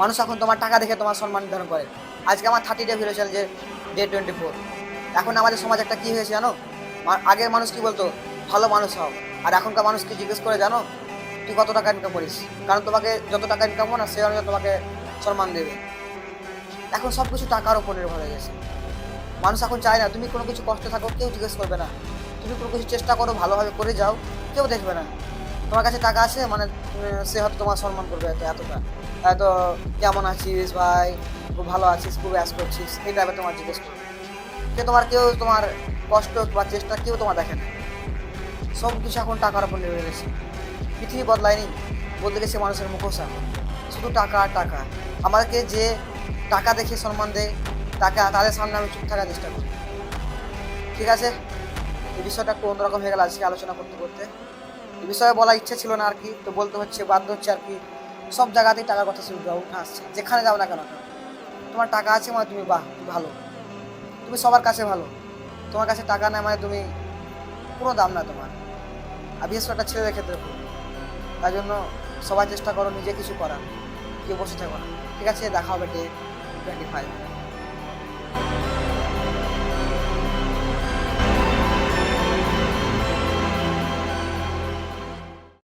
মানুষ এখন তোমার টাকা দেখে তোমার সম্মান নির্ধারণ করে। আজকে আমার থার্টি ডে হয়েছিল যে ডে টোয়েন্টি ফোর এখন আমাদের সমাজ একটা কী হয়েছে জানো? আগের মানুষ কি বলতো? ভালো মানুষ হও। আর এখনকার মানুষ কি জিজ্ঞেস করে জানো? তুই কত টাকা ইনকাম করিস? কারণ তোমাকে যত টাকা ইনকাম করো না, সে অনুযায়ী তোমাকে সম্মান দেবে। এখন সব কিছু টাকার ওপর নির্ভর হয়ে গেছে। মানুষ এখন চায় না, তুমি কোনো কিছু কষ্ট থাকো, কেউ জিজ্ঞেস করবে না। তুমি কোনো কিছু চেষ্টা করো, ভালোভাবে করে যাও, কেউ দেখবে না। তোমার কাছে টাকা আছে মানে সে হয়তো তোমার সম্মান করবে এত এতটা। হয়তো কেমন আছিস ভাই? খুব ভালো আছিস, খুব অ্যাস করছিস, এই টাইপের তোমার জিজ্ঞেস করবে। সে তোমার কেউ তোমার কষ্ট বা চেষ্টা কেউ তোমার দেখে না। সব কিছু এখন টাকার উপর নির্ভর গেছে পৃথিবী বদলায়নি, বদলে গেছে মানুষের মুখোশ এখন। শুধু টাকা আর টাকা। আমাদেরকে যে টাকা দেখে সম্মান দেয় টাকা তাদের সামনে আমি চুপ থাকার চেষ্টা করি। ঠিক আছে? এই বিষয়টা একটু অন্যরকম হয়ে গেল আজকে আলোচনা করতে করতে। বিষয়ে বলার ইচ্ছে ছিল না আর কি, তো বলতে হচ্ছে, বাধ্য হচ্ছে আর কি, সব জায়গাতেই টাকার কথা শুনতে উঠে আসছে। যেখানে যাও না কেন, তোমার টাকা আছে মানে তুমি বাহ, ভালো। তুমি সবার কাছে ভালো। তোমার কাছে টাকা নেই মানে তুমি কোনো দাম না তোমার। আর বিশেষ করে একটা ছেলেদের ক্ষেত্রে। তাই জন্য সবাই চেষ্টা করো নিজে কিছু করার, কেউ বসে থাকো না। ঠিক আছে, দেখা হবে ডে টোয়েন্টি ফাইভ